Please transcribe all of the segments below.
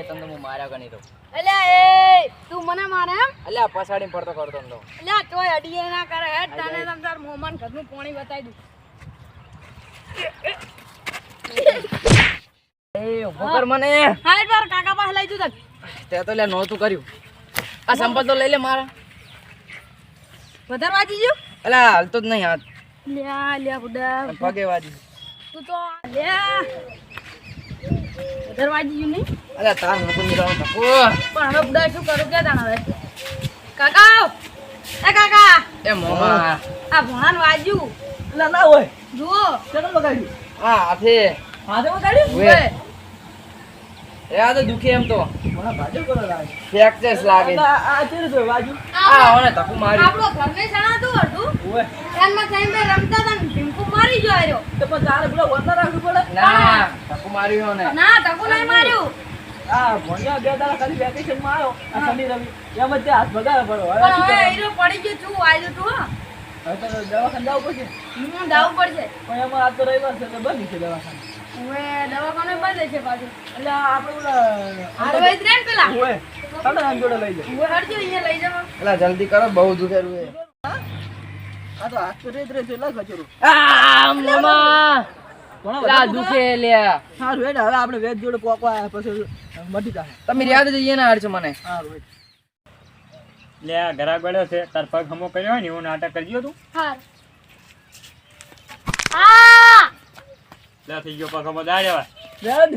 એ તને હું માર્યા ગણી તો અલ્યા એ તું મને મારે એમ. અલ્યા પછાડીને પડતો કરતો તો અલ્યા તોય અડીએ ના કરે. હેડ તને તમ તાર મોમન ઘરનું પાણી બતાવી દઉં. એ ઊભો કર મને. હા એક વાર કાકા પાસે લઈ જુ તે તો લે નહોતું કર્યું. આ સંપલ તો લઈ લે મારા. વધારે ગયું? અલ્યા હાલતો જ નહીં હાથ. લ્યા લ્યા બુડા પગે વાજી તું તો લ્યા. વધારે વાંચી ગયું નહીં. અલ્યા તાર નતું નીકળવાનું ટપુ પણ હવે બુડા શું કરું કે તાણ હવે? કાકા એ કાકા! એ મોમાં આ ભણાન વાજ્યું. એટલે ના હોય. જુઓ. ચલો બગાડ્યું હા હાથે. હાથે બગાડ્યું. ઉએ. એ આ તો દુખે એમ તો. મને ભાજપ કરો લાગે? ફ્રેક્ચર્સ લાગે. આ આ તો બાજુ આ ઓને તકુ માર્યું. આપણો ઘરને સણાતું હતું. ઓય ત્યારમાં સાહેબે રમતા હતા ને મારી જો આર્યો તો પણ તારે પેલા વરના રાખવું પડે. ના તકુ માર્યો ને ના તકુ નહીં માર્યો. આ ભણ્યા બે દાડા ખાલી વેકેશનમાં આવ્યો. આ શનિ રવિ. એમ જ હાથ બગાડે પડો હવે હવે? હીરો પડી ગયો છું વાયદો તું હો. હવે તો દવાખાને જવું પડશે. હું દાવું પડશે. પણ એમાં આ તો રવિવાર છે તો બંધ છે દવાખાને. હવે દવાખાને બંધ છે પાછું. એટલે આ આપણે જ ને પેલા? ઓય તમે આમ જોડે લઈ જાઓ હું હરજો અહીંયા લઈ જાવ. એટલે જલ્દી કરો બહુ દુખેરું રૂએ આ તો હાથ આ મોમાં ઘણા દુખે લ્યા સારું હેડ હવે આપણે વેદ જોડે પોકવા પછી મટી જાય તમે યાદ જઈએ ને હારજો મને. સારું હેડ. લે આ છે. તાર પગ હમો કર્યો હોય ને એવું નાટક કરજો તું. હાર. આ લે થઈ ગયો પગ હમો. દાડ્યો વેદ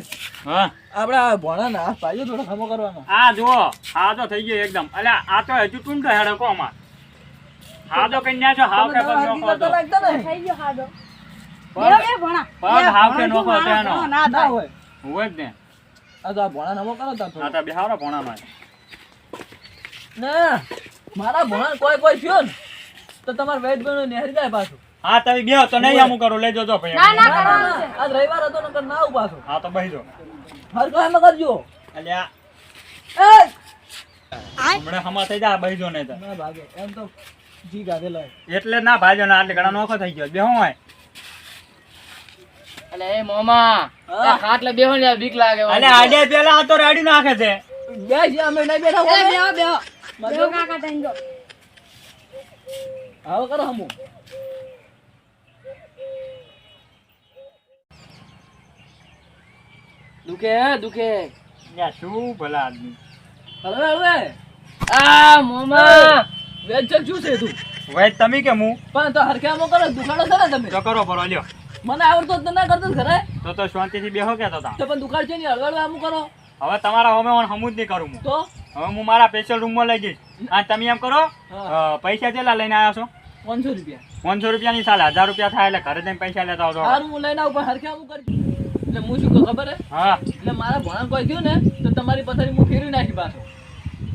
હા? આપણે ભણા ના પાયો થોડો ખમો કરવાનો. આ જો આ તો થઈ ગયો એકદમ. અલ્યા આ તો હજુ ટૂંટો હેડકો કોમાં. કઈ ના છો હાવ કે પગ નો નોખો તો તો થઈ ગયો હાડો પગ બે બે ભણા. પગ હાવ કે નો નોખો એનો ના ના થાય. હોય. હોય જ ને. આ તો ભણા નમો કરો તા આ થોડો. તો ભણા માં ના મારા ભણા કોઈ કોઈ થયો ને તો તમાર વેદ બનો નેહરી જાય પાછું. હા તમે બેહો તો નહીં આમ કરો લેજો તો ભાઈ. ના, ના. કરવાનું ના, ના. આજ રવિવાર હતો નકર ના આવું પાછું. હા તો બેહજો જો. હર કામ કરજો. અલ્યા એ! હમણાં હમા થઈ જા બેહજો ને તો. ના ભાગે એમ તો જી ગાધેલો એટલે ના ભાજો ના આટલે ઘણા નોખો થઈ ગયો. બે હું હોય અલે એ મોમા. ખાટલે બેહો ને બીક લાગે અલે આજે પેલા આ તો રેડી નાખે છે. બે છે અમે નહીં બેઠા હોય. બેહો બેહો? બેહો કાકા થઈ ગયો આવો કરો હમુ. દુખે દુખે. યા શું ભલા આદમી. હળવે હળવે. આ મોમાં વેદ ચક શું છે તું? વેજ તમે કે હું? પણ તો હરખામો કરો દુકાનો છે ને તમે. તો કરો પરો લ્યો. મને આવડતો જ ના કરતો ઘરે. તો તો શાંતિથી બેહો કે તો. તા પણ દુખાડ છે ને હળવે હળવે આમ કરો. હવે તમારા હોમે હું હમું જ નહીં કરું હું. તો? હવે હું મારા સ્પેશિયલ રૂમમાં લઈ જઈશ. અને તમે એમ કરો પૈસા કેટલા લઈને આવ્યા છો? પાંચસો રૂપિયા. પાંચસો રૂપિયાની સાલ હજાર રૂપિયા થાય એટલે ઘરે જઈને પૈસા લેતા આવજો. સારું હું લઈને આવું પણ હરખામું કરી. એટલે હું શું ખબર હે? હા. એટલે મારા ભણા કોઈ ગયું ને તો તમારી પથારી હું ફેરવી નાખી પાછો.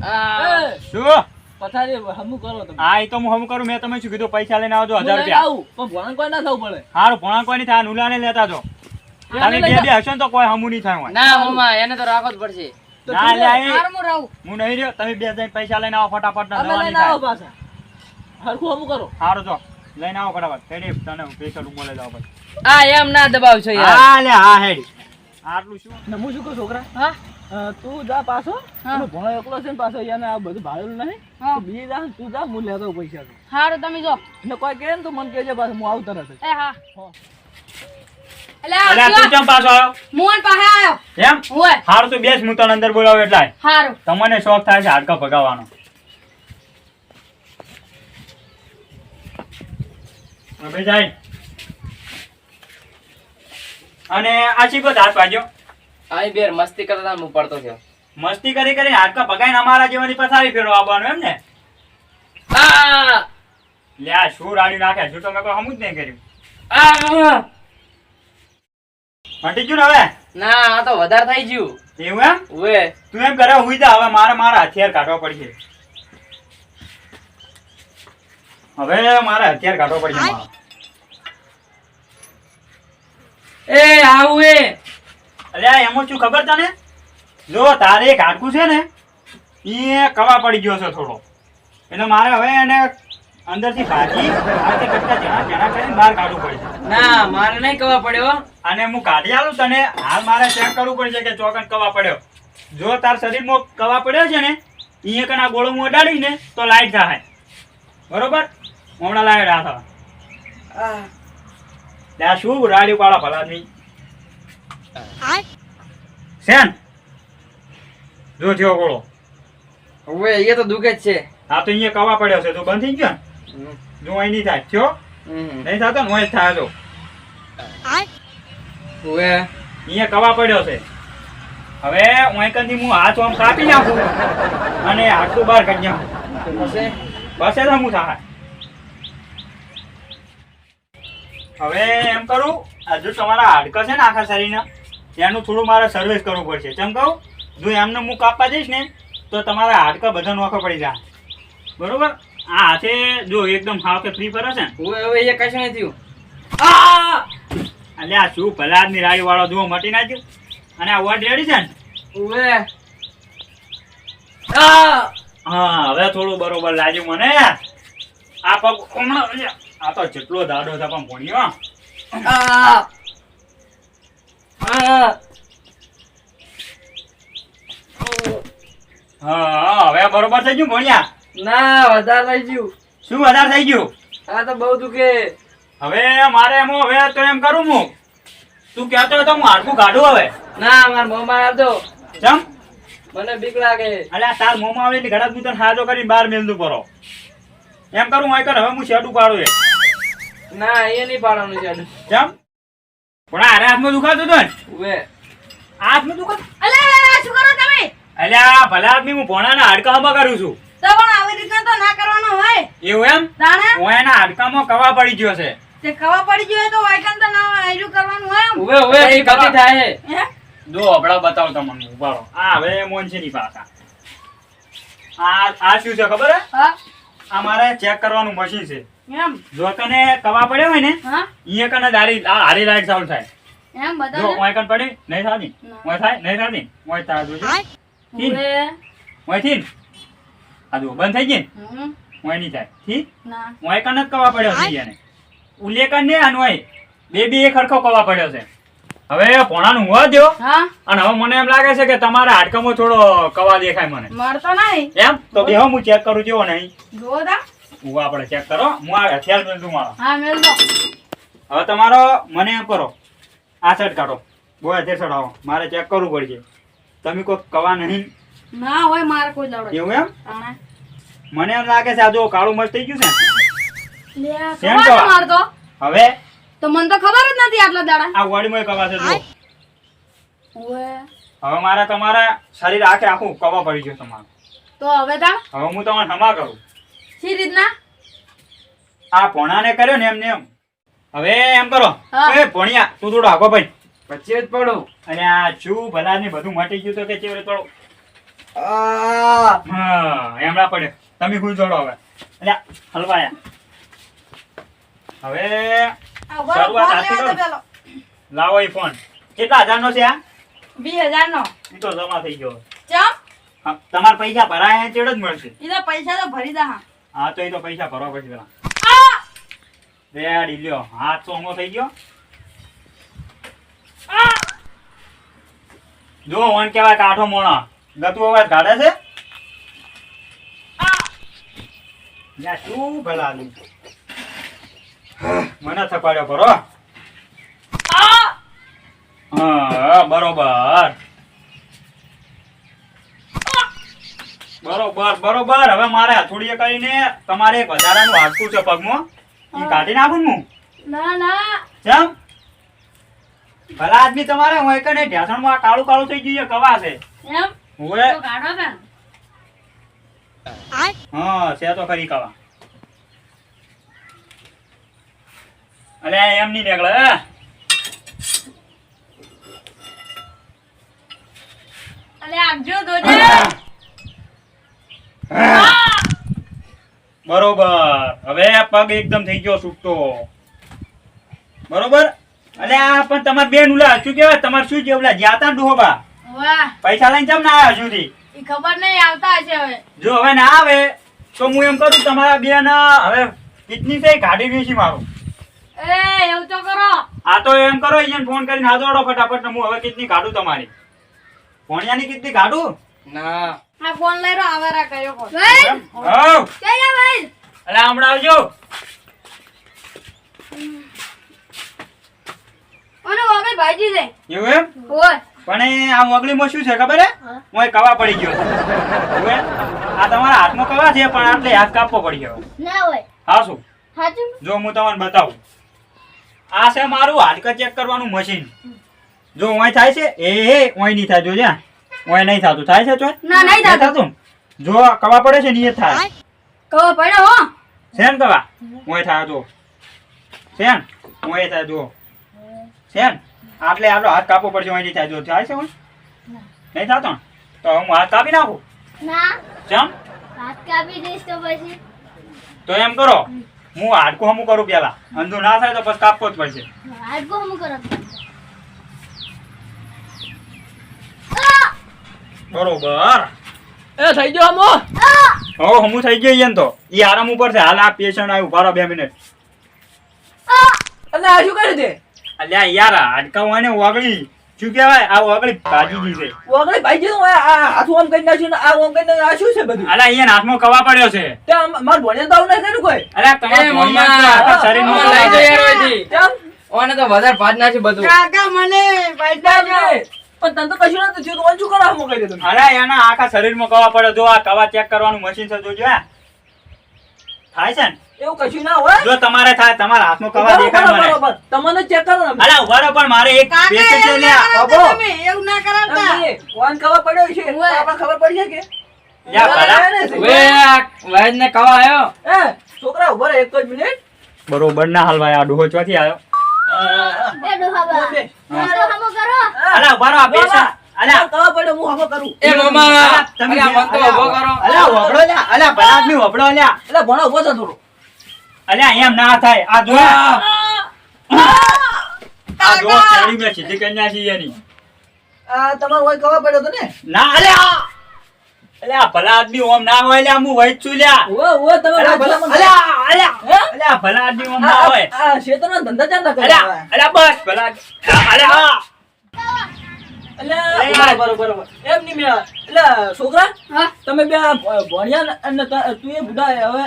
આ શું? પથારી હમું કરો તમે. હા એ તો હું હમું કરું મેં તમે શું કીધું પૈસા લઈને આવજો હજાર રૂપિયા. આવું પણ ભણા ના થવું પડે. સારું ભણા કોઈ નહીં થાય નુલાને લેતા જો તમે બે બે હશો ને તો કોઈ હમું નહીં થાય ના મોમાં એને તો રાખવો જ પડશે. ના લે લે. એ. હાર હું નહીં રહ્યો તમે બે જઈને પૈસા લઈને આવો ફટાફટ ના દવા લઈને આવો પાછા. હરખું હમું કરો. સારું જો. લઈને આવો ફટાફટ. હેડી તને હું સ્પેશિયલ લઈ જાવ પછી. આ એમ ના દબાવશો યાર. હા લે હા હેડી. આટલું શું? ને શું કહું છોકરા? હા? તું જા પાછો. હા. ભણો એકલો છે ને પાછો એને આ બધું ભાડેલું નહીં. બીજે જા તું જા હું લેતો પૈસા. હારું તમે જો. ને કોઈ કહે ને તો મને કહેજે પાછું હું આવું તરત એ હા. હા. એટલે આ અલ્યા તું જો, કેમ પાછો આવ્યો? મોહન પાસે આયો એમ? ઓય સારું તો બેસ હું તને અંદર બોલાવું એટલે હારું. તમને શોખ થાય છે હાડકા ભગાવવાનો. જાય. અને આ શીખો હાથ વાગ્યો. અહીં બેર મસ્તી કરતા હું પડતો થયો મસ્તી કરી કરીને હાડકા ભગાઈને અમારા જેવાની પથારી ફેરો આવવાનું એમ ને? આ લે શું રાડી નાખે શું તો મેં કોઈ સમજ નહીં કર્યું? આ મટી ગયું હવે? ના આ તો વધારે થઈ ગયું. એવું એમ? ઓએ તું એમ કરે હુઈ જા હવે મારે મારા હથિયાર કાઢવા પડશે. હવે મારે હથિયાર કાઢવા પડશે મારા. એ આવું એ. અલ્યા એમાં શું ખબર તને? જો તારે એક હાડકું છે ને એ કવા પડી ગયો છે થોડો. એટલે મારે હવે એને અંદરથી ભાજી આ કરતા જણા જણા કરીને બહાર કાઢવું પડશે ના મારે નહીં કવા પડ્યો. અને હું કાઢી આલું તને હાલ મારે ચેક કરવું પડશે કે ચોકન કવા પડ્યો. જો તાર શરીરમાં કવા પડ્યો છે ને અહીંયા કના ગોળો હું અડાડીને તો લાઈટ થાય. બરોબર? હમણાં લાઈટ આ થવા ત્યાં શું રાડ્યું પાડા ભલાની? શેન જો થયો ગોળો. હવે એ તો દુખે જ છે. આ તો અહીંયા કવા પડ્યો છે? તો બંધ થઈ ગયો ને? જો અહીં નહીં થાય. થયો? નહીં થતો ને હોય થાય હવે? અહીંયા કવા પડ્યો છે? હવે ઓંકનથી હું હાથ આમ કાપી નાખું અને હાથું બહાર કાઢી નાખું. બસે? બસ એ તો હું થાય? હવે એમ કરું હજુ તમારા હાડકા છે ને આખા શરીરના? એનું થોડું મારે સર્વિસ કરવું પડશે. કેમ કહું? જો એમને હું કાપવા જઈશ ને તો તમારા હાડકા બધા નોખા પડી જાય. બરોબર? આ હાથે જો એકદમ હાવ કે ફ્રી ફરે છે ને. હવે એ કશું નહીં થયું આ! અલ્યા શું ભલાદની રાઈ વાળો જુઓ મટી નાખ્યું. અને આ વોટ રેડી છે ને? હવે આ હા હવે થોડું બરોબર લાગ્યું મને. આ પગ હમણાં આ તો જેટલો દાડો હતા પણ ભણ્યો આ આ હા હવે બરોબર થઈ ગયું ભણ્યા? ના વધારે લઈ ગયું. શું વધારે થઈ ગયું? આ તો બહુ દુખે. હવે મારે એમ હવે તો એમ કરું હું. તું કહેતો હોય તો હું હાડકું કાઢું હવે. ના માર મોમાં આવતો ચમ? મને બીક લાગે. અલ્યા તાર મોમાં આવે એટલે તું તને હાજો કરીને બહાર મેલતું પરો. એમ કરું હોય કર હવે હું શેડું પાડું એ ના એ નહીં પાડવાનું છે ચમ? પણ અરે હાથમાં દુખાતું હતું ને હવે અલે હાથમાં દુખાતું શું કરો તમે? અલ્યા ભલા આદમી હું ભોણાના હાડકા હબા કરું છું. તો પણ આવી રીતના તો ના કરવાનો હોય. એવું એમ? તાણે? હું એના હાડકામાં કવા પડી ગયો છે. તે કવા પડી ગયો તો વાયકન તો ના આયરું કરવાનું હોય એમ. હવે હવે એ ગતિ થાય? હે? જો હમણાં બતાવો તમને ઉભારો. આ હવે મોન છે ની પાછા આ આ શું છે ખબર હે? હા. આ મારે ચેક કરવાનું મશીન છે. એમ? જો કને કવા પડ્યો હોય ને અહીંયા કને દારી આ હારી લાઈટ ચાલુ થાય. એમ જો ઓય કન પડી નહીં થાતી? ઓય થાય? નહીં થાતી? ઓય તા જો. ઓયથી આ જો બંધ થઈ ગઈ? ઓય નહીં થાય. ઠીક ના. ઓય કન જ કવા પડ્યો છે એને ઉલ્લેખન ને આનો ઓય બે બે એક હરખો કવા પડ્યો છે. હવે પોણાનું હોવા દો અને હવે મને એમ લાગે છે કે તમારા હાડકામાં થોડો કવા દેખાય મને. મારતો નહીં. એમ? તો બે હું ચેક કરું જેવો નહીં જોવો તા. હું આપણે ચેક કરો. હું આ હથિયાર મેળવું મારો હા મેળ દો હવે તમારો મને એમ કરો. આ સાઈડ કાઢો. બહુ હથિયાર ચડાવો મારે ચેક કરવું પડશે. તમે કોઈ કવા નહીં. ના હોય મારે કોઈ દડો. એવું એમ? મને એમ લાગે છે આ જો કાળું મસ્ત થઈ ગયું છે સેમ તો? મારતો હવે? તો મને તો ખબર જ નથી આટલા દાડા. આ વાડીમાં કવા છે જો હવે મારે તમારા શરીર આખે આખું કવા પડી ગયું તમારું. તો હવે તા? હવે હું તમને ક્ષમા કરું. રીતના? આ ભોણાને કર્યો ને એમ ને એમ. હવે એમ કરો. એ ભણ્યા તું થોડો આગો ભાઈ. પછી જ પડો. અને આ શું ભલા ને બધું મટી ગયું તો કે ચેવરે થોડો હા એમડા પડે. તમે ગુજ જોડો હવે. અલ્યા હલવાયા. હવે શરૂઆત લેવા કરો. એ ફોન. કેટલા હજારનો છે આ? વીસ હજાર નો એ તો જમા થઈ ગયો. ચમ. તમારા પૈસા ભરાયા ચેડ જ મળશે. એ તો પૈસા તો ભરી દા હા. હા, તો એ તો પૈસા ભરવા પછી પેલા! રેડી લ્યો. હાથ તો થઈ ગયો. જો, ઓન કેવાય કાઠો મોણા. ગતું અવાજ કાઢે છે? યા શું ભલા મને થપાડ્યો ખરો હા, બરોબર. બરોબર બરોબર. હવે મારે હથોડીએ કરીને તમારે એક વધારાનું હાડકું છે પગમાં એ કાઢી નાખું હું? ના ના. કેમ ભલા આદમી તમારે હોય કે નહીં ઢેસણમાં કાળું કાળું થઈ ગયું છે કવા છે. એમ? હવે તો કાઢો કે હા છે તો ખરી કવા. અલે એમ નહીં નીકળે હે? અલે આપજો દોજે. બરોબર. હવે આ પગ એકદમ થઈ ગયો છૂટતો બરોબર? અલે આ પણ તમાર બેન ઉલા શું કહેવાય? તમાર શું જેવલા જ્યાતા ડોબા વાહ. પૈસા લઈને કેમ ના આવ્યા સુધી ખબર નહીં આવતા હશે હવે. જો હવે ના આવે તો હું એમ કરું તમારા બેન હવે કિડની છે કાઢી વેચી મારું. એ એવું તો કરો. આ તો એમ કરો અહીંયા ફોન કરીને હાથ દોડો ફટાફટ ને હું હવે કિડની કાઢું તમારી. ભણ્યાની કિડની કાઢું? ના. આ ફોન લઈ રહ્યો આવારા કયો ફોન. એમ? હઉ. ભાઈ! અલા હમણાં આવજો. અને વગર ભાઈજી છે. એવું એમ? ઓય પણ આ વગલીમાં શું છે ખબર હે? હું. કવા પડી ગયો. આ તમારા હાથમાં કવા છે પણ આટલે હાથ કાપવો પડી ગયો. ના હોય. હા શું? જો હું તમને બતાવું. આ છે મારું હાડકા ચેક કરવાનું મશીન જો ઓય થાય છે એ એ ઓય નહીં થાય જોજે ઓય નહીં થતું. થાય છે ચોય? ના નહીં થતું. થતું? જો કવા પડે છે ને એ થાય. કવા પડે હો. શેન કવા? ઓય થાય જો શેન ઓય થાય જો શેન આટલે આપણો હાથ કાપવો પડશે ઓય નહીં થાય જો થાય છે ઓય? નહીં થતો? તો હું હાથ કાપી નાખું? ના. ચમ? હાથ કાપી દઈશ તો પછી. તો એમ કરો. હું હાડકું હમું કરું પેલા. અંધું ના થાય તો પછી કાપવો જ પડશે. હાડકું હમું કરો. બરોબર. એ થઈ ગયો હમો? હો. હમું થઈ ગયો યન તો. ઈ આરામ ઉપર છે. હાલ આ પેશન્ટ આવ્યું ભાડો બે મિનિટ અલે આ શું કરી દે અલ્યા યાર હાડકા હોય ને વાગળી શું કહેવાય? આ ઓગળી ભાજી ગઈ છે. ઓગળી ભાઈ જે આ આ હાથું આમ કરી નાખ્યું ને આ ઓમ કરી નાખ્યું આ શું છે બધું? અલ્યા અહીંયા હાથમાં કવા પડ્યો છે? તે માર ભણ્યા તો આવું નથી ને કોઈ? અલ્યા તમારા ભોણિયા તો શરીરમાં મમ્મા લઈ. છે. ઓને તો વધારે ભાજ નાખી બધું. કાકા મને પણ તને તો કશું નથી થયું તો શું કરવા મોકલી દે તમે અરે એના આખા શરીરમાં કવા પડે જો આ કવા ચેક કરવાનું મશીન છે જોજો આ. થાય છે ને? એવું કશું ના હોય? જો તમારે થાય તમારા હાથમાં કવા દેખાય મને. તમને ચેક કરો ને અલ્યા ઊભા રહો પણ મારે એક પેશન્ટ છે લ્યા. બાબો એવું ના કરાવતા. કોણ ખબર પડ્યો છે. આપણે આપણને ખબર પડી છે કે લ્યા ભલા. કવા એ છોકરા ઊભો એક જ મિનિટ. બરોબર ના હાલ ભાઈ આ ડોહો ચોથી આવ્યો અલ્યા ઊભા રહો આ પેશન્ટ અલ્યા ખબર પડ્યો હું હમો કરું. એ મમ્મા તમે મન તો અલ્યા, કરો. અલ્યા વગડો લ્યા અલ્યા ભલા આદમી વગડો લ્યા. એટલે ભણો ઊભો થા થોડું. અલ્યા એમ ના થાય. આ જો. આ જો ચાડી મેં સીધી કન્યા છે એની. આ તમારો હોય ખબર પડ્યો તો ને? ના અલ્યા અલ્યા ભલા આદમી ઓમ ના હોય લ્યા હું વૈદ છું લ્યા ઓવે ઓવે તમે ભલા અલ્યા અલ્યા અલ્યા ભલા આદમી ઓમ ના હોય. આ આ ધંધા ચાલતા કરે અલ્યા અલ્યા બસ ભલા અલ્યા એટલે બરોબર બરોબર એમ નહીં મેં એટલે છોકરા તમે બે ભણ્યા ને અને તું એ બુઢા હવે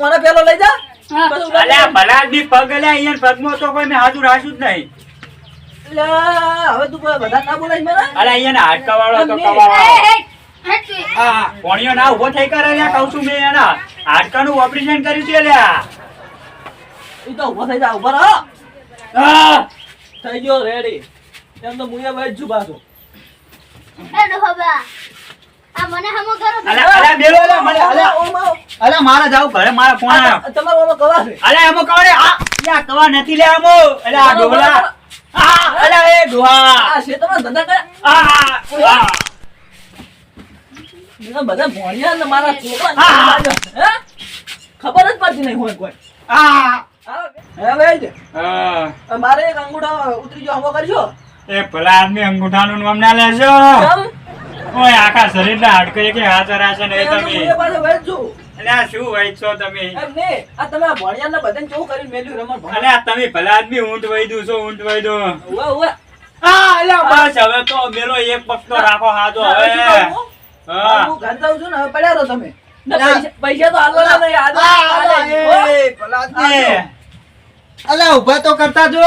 મને- પેલો લઈ જા. અલ્યા ભલા આદમી પગ અલ્યા અહીંયા પગમાં તો કોઈ મેં હાજુ રાખ્યું જ નહીં. હવે તું કોઈ બધા ના બોલાય મને? અલ્યા અહીંયા હાડકા વાળો તો એમ કવા એ, વાળો એ, હટ તું. હા. કોણીઓ ના ઊભો થઈ કરે લ્યા કહું છું મેં એના. હાડકાનું ઓપરેશન કર્યું છે લ્યા. ઈ તો ઊભો થઈ જા ઊભા રહો. થઈ ગયો રેડી એમ તો મુએ ભાઈ જ છું પાછું. એ ડોહાબા આ મને હમો કરો અલ્યા અલ્યા બેલો અલ્યા મને અલ્યા ઓમ આવો. અલ્યા મારે જાવ ઘરે મારા ફોન તમારો કવા છે અલ્યા એમો કવા નથી લે અલ્યા આ ડોહલા. ખબર જ પડતી નહીં હોય કોઈ. આ. હે ભાઈ આ, મારે એક અંગૂઠા ઉતરી ગયો હમો કરજો. એ ભલા આદમી અંગૂઠાનું નામ ના લેશો? ઓય આખા શરીરના હાડકા એકે હાથ રાશે ને તમે. મુએ પાસે ભાઈ જ. છું અલ્યા શું વૈદ તમે? આ તમે આ ભણ્યા ને કેવું કરીને મેલ્યું રમણ અલ્યા તમે ભલા આદમી ઊંટ વૈદુ છો ઊંટ વૈદુ ઉવા ઉવા. હા અલ્યા બસ હવે તો મેલો એક પગ તો રાખો હાજો હવે? હા. હું. ઘર જાઉં છું ને હવે પડ્યા તો તમે. પૈસા- તો? અલ્યા ઊભા તો કરતા જો.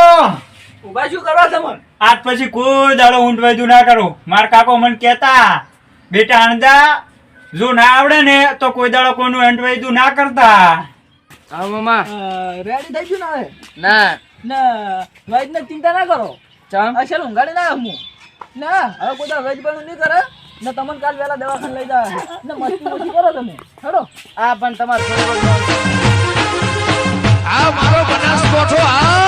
ઊભા શું કરવા તમે આજ પછી કોઈ દાડો ઊંટ વૈદુ ના કરું. માર કાકો મને કહેતા બેટા અણદા જો ના આવડે ને તો કોઈ દાડો કોઈનું ઊંટ વૈદુ ના કરતા. હા મામા. રેડી થઈ ગયું ને હવે? ના. ના વેજ ને ચિંતા ના કરો. ચમ? અસલ ઊંઘાડી ના હું ના હવે કોઈ વેજ પણ નહીં કરે ને તમને કાલ વેલા દવાખાને લઈ જાવ ને મસ્તી મસ્તી કરો તમે. હેડો. આ પણ તમારો આ મારો બનાસકોઠો આ.